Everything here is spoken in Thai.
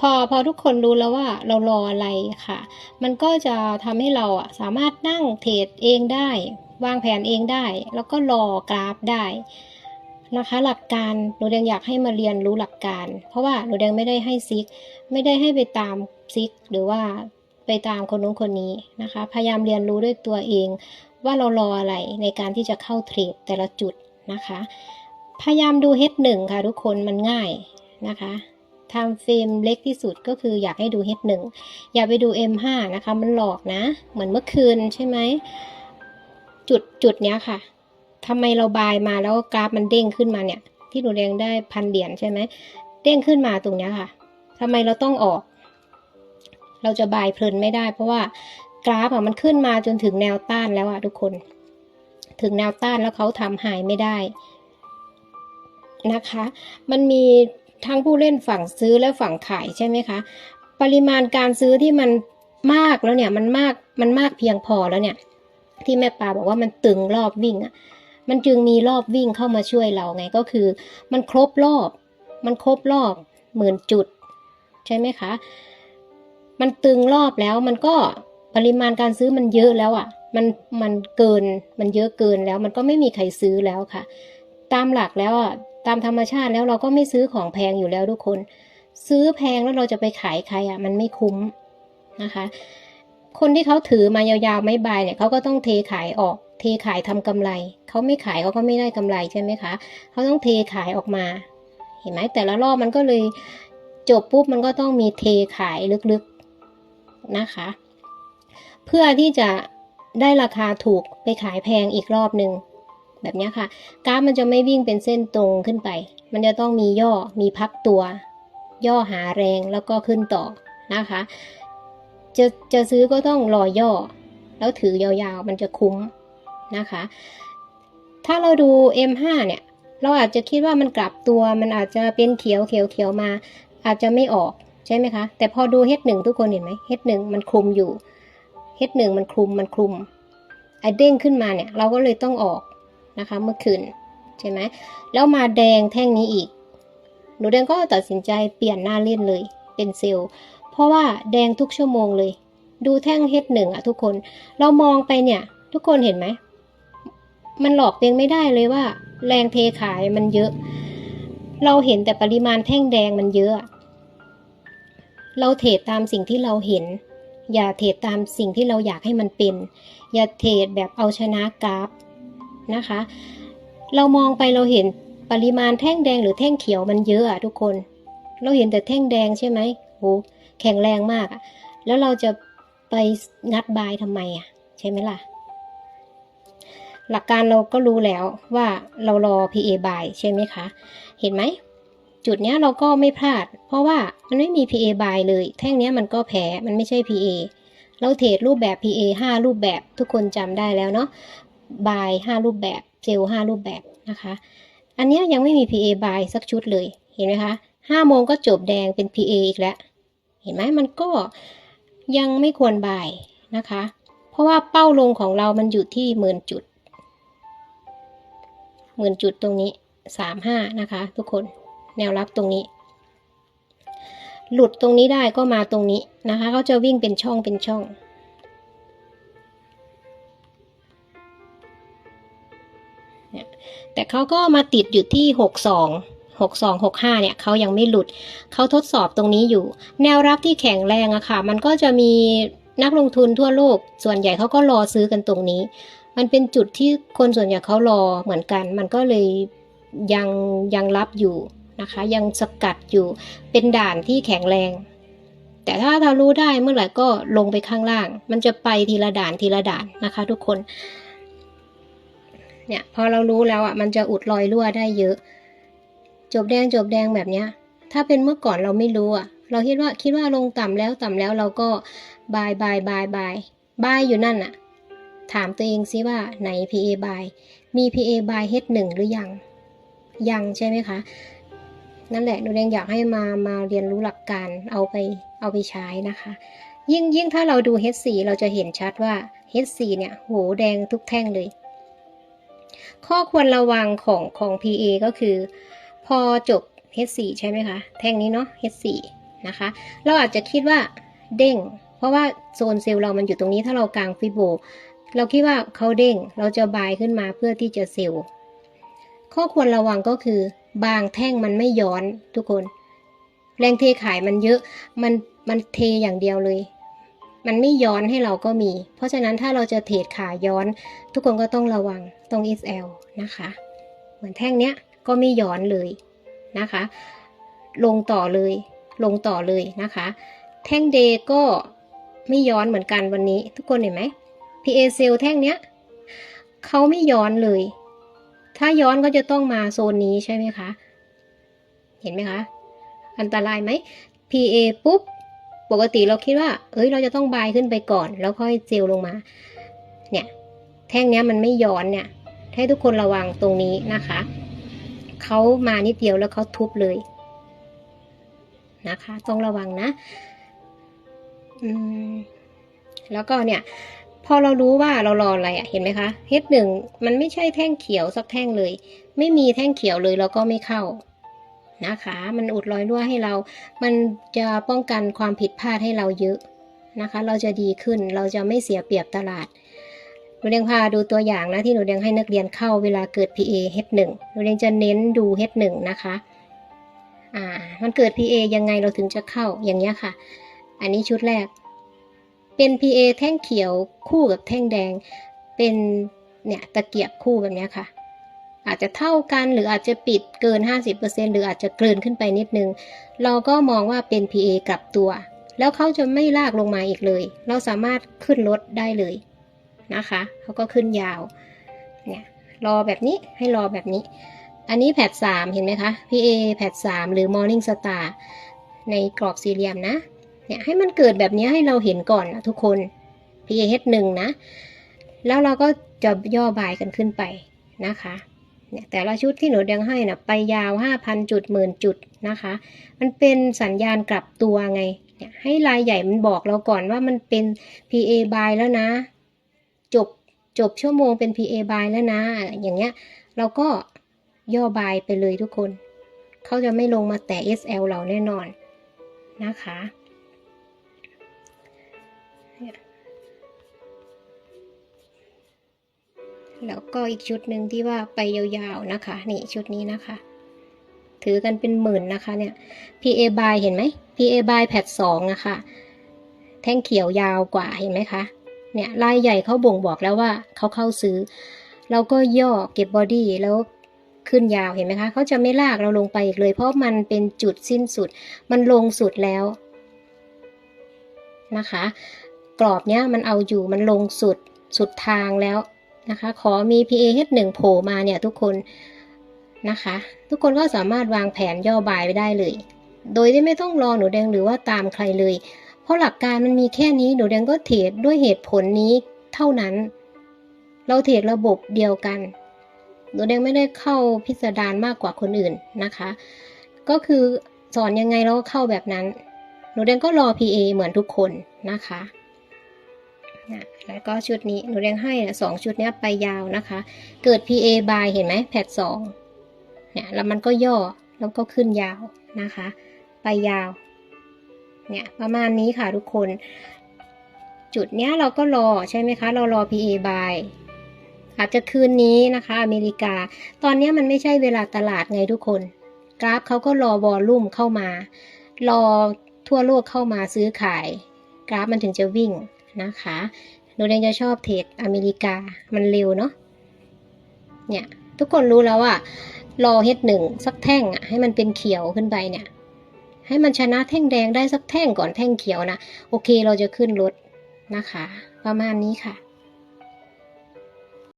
พอพอทุกคนรู้แล้วว่าเรารออะไรค่ะ มันก็จะทำให้เราอะสามารถนั่งเทรดเองได้ วางแผนเองได้ แล้วก็รอกราฟได้นะคะ หลักการหนูแดงอยากให้มาเรียนรู้หลักการ เพราะว่าหนูแดงไม่ได้ให้ซิก ไม่ได้ให้ไปตามซิก หรือว่าไปตามคนนู้นคนนี้นะคะ พยายามเรียนรู้ด้วยตัวเอง ว่าเรารออะไรในการที่จะเข้าเทรดแต่ละจุดนะคะ พยายามดู H1 ค่ะทุกคนมันง่ายนะคะ ทำเฟรมเล็กที่สุดก็คืออยากให้ดู H1 อย่าไปดู M5 นะคะ มันหลอกนะ เหมือนเมื่อคืนใช่ไหม จุดจุดเนี้ยค่ะทำไมเราบายมาแล้วกราฟมันเด้งขึ้นมาเนี่ย ที่หนูเรียงได้พันเหรียญใช่ไหมเด้งขึ้นมาตรงเนี้ยค่ะทำไมเราต้องออก เราจะบายเพลินไม่ได้ เพราะว่ากราฟอะมันขึ้นมาจนถึงแนวต้านแล้วอะทุกคน ถึงแนวต้านแล้วเขาทำหายไม่ได้นะคะ มันมี ทั้งผู้เล่นฝั่งซื้อและฝั่งขายใช่ไหมคะ ปริมาณการซื้อที่มันมากแล้วเนี่ยมันมากมันมากเพียงพอแล้วเนี่ย ที่แม่ปลาบอกว่ามันตึงรอบวิ่งอะมันจึงมีรอบวิ่งเข้ามาช่วยเราไงก็คือ มันครบรอบ มันครบรอบหมื่นจุด ใช่ไหมคะ มันตึงรอบแล้วมันก็ปริมาณการซื้อมันเยอะแล้วอะ มันมันเกินมันเยอะเกินแล้ว มันก็ไม่มีใครซื้อแล้วค่ะ ตามหลักแล้วอะ ตามธรรมชาติแล้วเราก็ไม่ซื้อของแพงอยู่แล้วทุกคน ซื้อแพงแล้วเราจะไปขายใครอะ มันไม่คุ้มนะคะ คนที่เขาถือมายาวๆไม่บายเนี่ยเขาก็ต้องเทขายออก เทขายทำกำไรเขาไม่ขายเขาก็ไม่ได้กำไรใช่ไหมคะเขาต้องเทขายออกมา เห็นไหมแต่ละรอบมันก็เลยจบปุ๊บมันก็ต้องมีเทขายลึกๆนะคะ เพื่อที่จะได้ราคาถูกไปขายแพงอีกรอบหนึ่ง แบบนี้ค่ะ กราฟมันจะไม่วิ่งเป็นเส้นตรงขึ้นไป มันจะต้องมีย่อมีพักตัว ย่อหาแรงแล้วก็ขึ้นต่อนะคะ จะจะซื้อก็ต้องรอย่อ แล้วถือยาวๆมันจะคุ้มนะคะ ถ้าเราดู M5 เนี่ย เราอาจจะคิดว่ามันกลับตัวมันอาจจะเป็นเขียวเขียวเขียวมา อาจจะไม่ออกใช่ไหมคะ แต่พอดู H1 ทุกคนเห็นไหม H1 มันคลุมอยู่ H1 มันคลุมมันคลุมไอเด้งขึ้นมาเนี่ย เราก็เลยต้องออก นะคะเมื่อคืนใช่ไหมแล้วมาแดงแท่งนี้อีก หนูแดงก็ตัดสินใจเปลี่ยนหน้าเล่นเลยเป็นเซลล์ เพราะว่าแดงทุกชั่วโมงเลย ดูแท่ง H1 อ่งอะทุกคน เรามองไปเนี่ย ทุกคนเห็นไหม มันหลอกเองไม่ได้เลยว่า แรงเทขายมันเยอะ เราเห็นแต่ปริมาณแท่งแดงมันเยอะ เราเทรดตามสิ่งที่เราเห็น อย่าเทรดตามสิ่งที่เราอยากให้มันเป็น อย่าเทรดแบบเอาชนะกราฟ นะคะ เรามองไปเราเห็นปริมาณแท่งแดงหรือแท่งเขียวมันเยอะอะทุกคน เราเห็นแต่แท่งแดงใช่ไหมโหแข็งแรงมากอะแล้วเราจะไปงัดบายทำไมอะใช่ไหมล่ะ หลักการเราก็รู้แล้วว่าเรารอ PA buy ใช่ไหมคะ เห็นไหมจุดเนี้ยเราก็ไม่พลาด เพราะว่ามันไม่มี PA buy เลย แท่งเนี้ยมันก็แพ้มันไม่ใช่ PA เราเทรดรูปแบบ PA 5 รูปแบบทุกคนจำได้แล้วเนาะ buy 5รูปแบบเซลล์5รูปแบบนะคะ อันนี้ยังไม่มี PA buy สักชุดเลยเห็นไหมคะ5โมงก็จบแดงเป็น PA อีกแล้ว เห็นไหมมันก็ยังไม่ควร buy นะคะ เพราะว่าเป้าลงของเรามันอยู่ที่หมื่นจุดหมื่นจุดตรงนี้สามห้านะคะ ทุกคนแนวรับตรงนี้ หลุดตรงนี้ได้ก็มาตรงนี้นะคะเขาจะวิ่งเป็นช่องเป็นช่อง แต่เขาก็มาติดอยู่ที่หกสองหกสองหกห้าเนี่ยเขายังไม่หลุด เขาทดสอบตรงนี้อยู่ แนวรับที่แข็งแรงอะค่ะ มันก็จะมีนักลงทุนทั่วโลก ส่วนใหญ่เขาก็รอซื้อกันตรงนี้ มันเป็นจุดที่คนส่วนใหญ่เขารอเหมือนกัน มันก็เลยยังยังรับอยู่นะคะ ยังสกัดอยู่ เป็นด่านที่แข็งแรง แต่ถ้าเรารู้ได้เมื่อไหร่ก็ลงไปข้างล่าง มันจะไปทีละด่านทีละด่านนะคะ ทุกคน เนี่ยพอเรารู้แล้วอะมันจะอุดรอยรั่วได้เยอะ จบแดงจบแดงแบบเนี้ย ถ้าเป็นเมื่อก่อนเราไม่รู้อะ เราคิดว่าคิดว่าลงต่ำแล้วต่ำแล้วเราก็บายบายบายบายบายอยู่นั่นอะ ถามตัวเองซิว่าไหน PA buy มี PA buy H1 หรือยัง ยังใช่ไหมคะ นั่นแหละหนูเองอยากให้มามาเรียนรู้หลักการเอาไปเอาไปใช้นะคะ ยิ่งยิ่งถ้าเราดู H4 เราจะเห็นชัดว่า H4 เนี่ยโหแดงทุกแท่งเลย ข้อควรระวังของของ PA ก็คือ พอจบ H4 ใช่ไหมคะ แท่งนี้เนาะ H4 นะคะ เราอาจจะคิดว่าเด้ง เพราะว่าโซนเซลล์เรามันอยู่ตรงนี้ถ้าเรากางฟิโบ เราคิดว่าเขาเด้ง เราจะบายขึ้นมาเพื่อที่จะเซลล์ ข้อควรระวังก็คือบางแท่งมันไม่ย้อนทุกคน แรงเทขายมันเยอะ มันมันเทอย่างเดียวเลย มันไม่ย้อนให้เราก็มี เพราะฉะนั้นถ้าเราจะเทรดขาย้อน ทุกคนก็ต้องระวังตรง SL นะคะ เหมือนแท่งเนี้ยก็ไม่ย้อนเลยนะคะ ลงต่อเลยลงต่อเลยนะคะ แท่งเดย์ก็ไม่ย้อนเหมือนกันวันนี้ ทุกคนเห็นไหม PA เซลแท่งเนี้ยเขาไม่ย้อนเลย ถ้าย้อนก็จะต้องมาโซนนี้ใช่ไหมคะ เห็นไหมคะ อันตรายไหม PA ปุ๊บ ปกติเราคิดว่า เอ้ย เราจะต้องบายขึ้นไปก่อน แล้วค่อยเซลลงมา เนี่ย แท่งเนี้ยมันไม่ย้อนเนี่ย ให้ทุกคนระวังตรงนี้นะคะ เขามานิดเดียวแล้วเขาทุบเลย นะคะ ต้องระวังนะ อืม แล้วก็เนี่ย พอเรารู้ว่าเรารออะไรอะ่ะ เห็นไหมคะ H1 มันไม่ใช่แท่งเขียวสักแท่งเลย ไม่มีแท่งเขียวเลยเราก็ไม่เข้า นะคะ มันอุดรอยรั่วให้เรา มันจะป้องกันความผิดพลาดให้เราเยอะนะคะ เราจะดีขึ้น เราจะไม่เสียเปรียบตลาดหนูเดียงพาดูตัวอย่างนะที่หนูเดียงให้นักเรียนเข้าเวลาเกิด PA H1 หนูเดียงจะเน้นดู H1 นะคะ อ่า มันเกิด PA ยังไงเราถึงจะเข้าอย่างเงี้ยค่ะ อันนี้ชุดแรก เป็น PA แท่งเขียวคู่กับแท่งแดง เป็นเนี่ยตะเกียบคู่แบบเนี้ยค่ะ อาจจะเท่ากันหรืออาจจะปิดเกิน 50%หรืออาจจะเกินขึ้นไปนิดนึง เราก็มองว่าเป็น PA กลับตัว แล้วเขาจะไม่ลากลงมาอีกเลย เราสามารถขึ้นรถได้เลยนะคะเขาก็ขึ้นยาวเนี่ยรอแบบนี้ให้รอแบบนี้ อันนี้แพทสามเห็นไหมคะ PA แพทสามหรือ Morning Star ในกรอบสี่เหลี่ยมนะเนี่ยให้มันเกิดแบบนี้ให้เราเห็นก่อนนะทุกคน PAH หนึ่งนะ แล้วเราก็จะย่อบายกันขึ้นไปนะคะ เนี่ยแต่ละชุดที่หนูเดงให้นะไปยาว 5,000 จุดหมื่นจุดนะคะ มันเป็นสัญญาณกลับตัวไงเนี่ยให้ลายใหญ่มันบอกเราก่อนว่ามันเป็น PA buy แล้วนะ จบจบชั่วโมงเป็น PA buy แล้วนะ อย่างเงี้ยเราก็ย่อบายไปเลยทุกคน เขาจะไม่ลงมาแตะ SL เราแน่นอนนะคะ แล้วก็อีกชุดหนึ่งที่ว่าไปยาวๆนะคะ นี่ชุดนี้นะคะ ถือกันเป็นหมื่นนะคะเนี่ย PA by เห็นไหม PA by แพทสองนะคะแท่งเขียวยาวกว่าเห็นไหมคะ เนี่ยลายใหญ่เขาบ่งบอกแล้วว่าเขาเข้าซื้อ เราก็ย่อเก็บบอดี้แล้วขึ้นยาวเห็นไหมคะเขาจะไม่ลากเราลงไปอีกเลย เพราะมันเป็นจุดสิ้นสุด มันลงสุดแล้วนะคะ กรอบเนี้ยมันเอาอยู่มันลงสุดสุดทางแล้ว นะคะ ขอมี PA H1 โผล่มาเนี่ยทุกคนนะคะ ทุกคนก็สามารถวางแผนย่อบายไปได้เลย โดยที่ไม่ต้องรอหนูแดงหรือว่าตามใครเลย เพราะหลักการมันมีแค่นี้หนูแดงก็เทรดด้วยเหตุผลนี้เท่านั้น เราเทรดระบบเดียวกันหนูแดงไม่ได้เข้าพิสดารมากกว่าคนอื่นนะคะ ก็คือสอนยังไงเราก็เข้าแบบนั้น หนูแดงก็รอ PA เหมือนทุกคนนะคะ นะแล้วก็ชุดนี้หนูแดงให้นะสองชุดนี้ไปยาวนะคะ เกิด PA by เห็นไหมแพทสองเนี่ยแล้วมันก็ย่อแล้วก็ขึ้นยาวนะคะ ไปยาวเนี่ยประมาณนี้ค่ะทุกคน จุดเนี้ยเราก็รอใช่ไหมคะ เรารอ PA by อาจจะคืนนี้นะคะ อเมริกา ตอนนี้มันไม่ใช่เวลาตลาดไงทุกคน กราฟเขาก็รอวอลลุ่มเข้ามา รอทั่วโลกเข้ามาซื้อขาย กราฟมันถึงจะวิ่ง นะคะหนูเองจะชอบเทรดอเมริกา มันเร็วเนาะ เนี่ย ทุกคนรู้แล้วว่ารอเฮดหนึ่งสักแท่งอะให้มันเป็นเขียวขึ้นไปเนี่ย ให้มันชนะแท่งแดงได้สักแท่งก่อนแท่งเขียวนะ โอเคเราจะขึ้นรถนะคะ ประมาณนี้ค่ะ